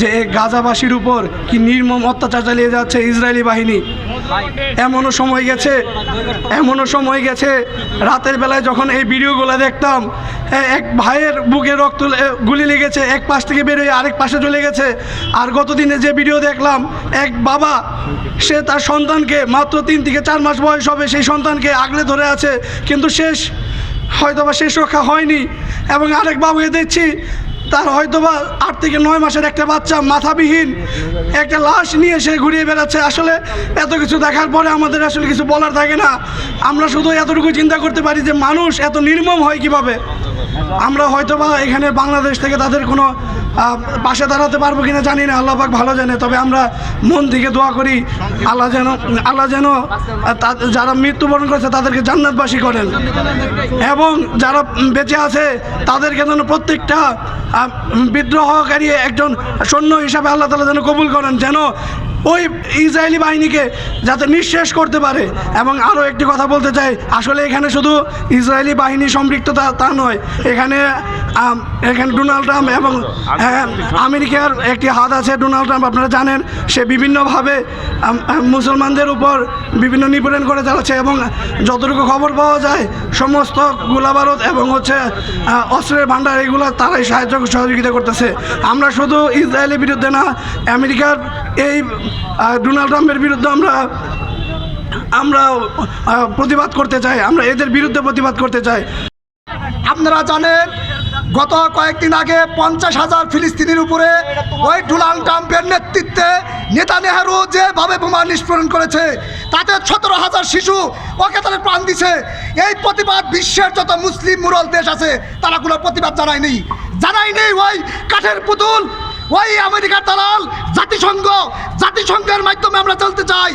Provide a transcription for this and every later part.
যে গাজাবাসীর উপর কি নির্মম অত্যাচার চালিয়ে যাচ্ছে ইসরায়েলি বাহিনী? এমনও সময় গেছে, এমনও সময় গেছে, রাতের বেলায় যখন এই ভিডিওগুলো দেখতাম এক ভাইয়ের বুকে রক্ত গুলি লেগেছে, এক পাশ থেকে বেরোয় আরেক পাশে চলে গেছে। আর গতদিনে যে ভিডিও দেখলাম, এক বাবা, সে তার সন্তানকে মাত্র তিন থেকে চার মাস বয়স হবে, সেই সন্তানকে আগলে ধরে আছে, কিন্তু শেষ হয়তো বা শেষ রক্ষা হয়নি। এবং আরেক বাবুকে দেখছি তার হয়তোবা আট থেকে নয় মাসের একটা বাচ্চা, মাথাবিহীন, একটা লাশ নিয়ে সে ঘুরিয়ে বেড়াচ্ছে। আসলে এত কিছু দেখার পরে আমাদের আসলে কিছু বলার থাকে না। আমরা শুধু এতটুকু চিন্তা করতে পারি যে মানুষ এত নির্মম হয় কীভাবে? আমরা হয়তোবা এখানে বাংলাদেশ থেকে তাদের কোনো পাশে দাঁড়াতে পারব কিনা জানি না, আল্লাহ পাক ভালো জানে। তবে আমরা মন থেকে দোয়া করি, আল্লাহ যেন আল্লাহ যেন যারা মৃত্যুবরণ করেছে তাদেরকে জান্নাতবাসী করেন। এবং যারা বেঁচে আছে, তাদেরকে যেন প্রত্যেকটা বিদ্রোহকারী একজন সৈন্য হিসাবে আল্লাহ তালা যেন কবুল করেন যেন ওই ইসরায়েলি বাহিনীকে যাতে নিঃশেষ করতে পারে। এবং আরও একটি কথা বলতে চাই আসলে এখানে শুধু ইসরায়েলি বাহিনী সম্পৃক্ত তা- নয় এখানে এখানে ডোনাল্ড ট্রাম্প এবং হ্যাঁ, আমেরিকার একটি হাত আছে ডোনাল্ড ট্রাম্প আপনারা জানেন সে বিভিন্নভাবে মুসলমানদের উপর বিভিন্ন নিপীড়ন করে চালাচ্ছে এবং যতটুকু খবর পাওয়া যায়, সমস্ত গোলাবারত এবং হচ্ছে অস্ত্রের ভাণ্ডার এগুলো তারাই সাহায্য সহযোগিতা করতেছে। আমরা শুধু ইসরায়েলের বিরুদ্ধে না, আমেরিকার এই ডোনাল্ড ট্রাম্পের বিরুদ্ধে আমরা আমরা প্রতিবাদ করতে চাই। আমরা এদের বিরুদ্ধে প্রতিবাদ করতে চাই। আপনারা জানেন, গত কয়েকদিন আগে পঞ্চাশ হাজার ফিলিস্তিনির উপরে ওই ডোনাল্ড ট্রাম্পের নেতৃত্বে নেতা নেহারু যেভাবে বোমা নিষ্পন্ন করেছে, তাতে সতেরো হাজার শিশু ওকে প্রাণ দিছে। এই প্রতিবাদ বিশ্বের যত মুসলিম মুরল দেশ আছে, তারা কোনো প্রতিবাদ জানায়নি। জানায়নি ওই কাঠের পুতুল, ওই আমেরিকার দালাল, জাতিসংঘ। জাতিসংঘের মাধ্যমে আমরা চলতে চাই।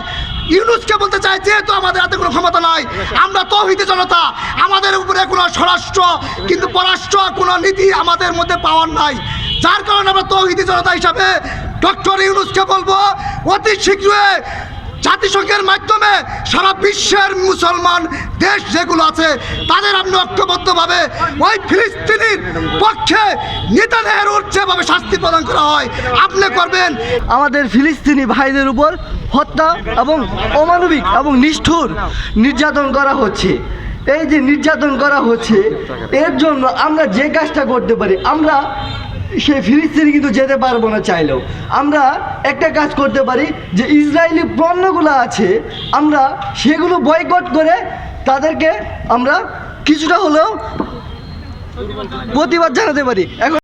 ইউনুসকে বলতে চাই, যেহেতু আমাদের হাতে কোনো ক্ষমতা নাই, আমরা তৌহিদি জনতা, আমাদের উপরে কোনো স্বরাষ্ট্র, কিন্তু পররাষ্ট্র কোনো নীতি আমাদের মধ্যে পাওয়ার নাই। যার কারণে আমরা তৌহিদি জনতা হিসাবে ডক্টর ইউনুসকে বলব, অতি শীঘ্রই জাতিসংঘের মাধ্যমে সারা বিশ্বের মুসলমান দেশ যেগুলো আছে, তাদের আপনি ঐক্যবদ্ধভাবে ওই ফিলিস্তিনির পক্ষে নেতাদের যেভাবে শাস্তি প্রদান করা হয়, আপনি করবেন। আমাদের ফিলিস্তিনি ভাইদের উপর হত্যা এবং অমানবিক এবং নিষ্ঠুর নির্যাতন করা হচ্ছে। এই যে নির্যাতন করা হচ্ছে, এর জন্য আমরা যে কাজটা করতে পারি, আমরা সে ফিলিস্তিনি কিন্তু যেতে পারব না চাইলেও। আমরা একটা কাজ করতে পারি যে ইসরায়েলি পণ্যগুলো আছে, আমরা সেগুলো বয়কট করে তাদেরকে আমরা কিছুটা হলেও প্রতিবাদ জানাতে পারি। এখন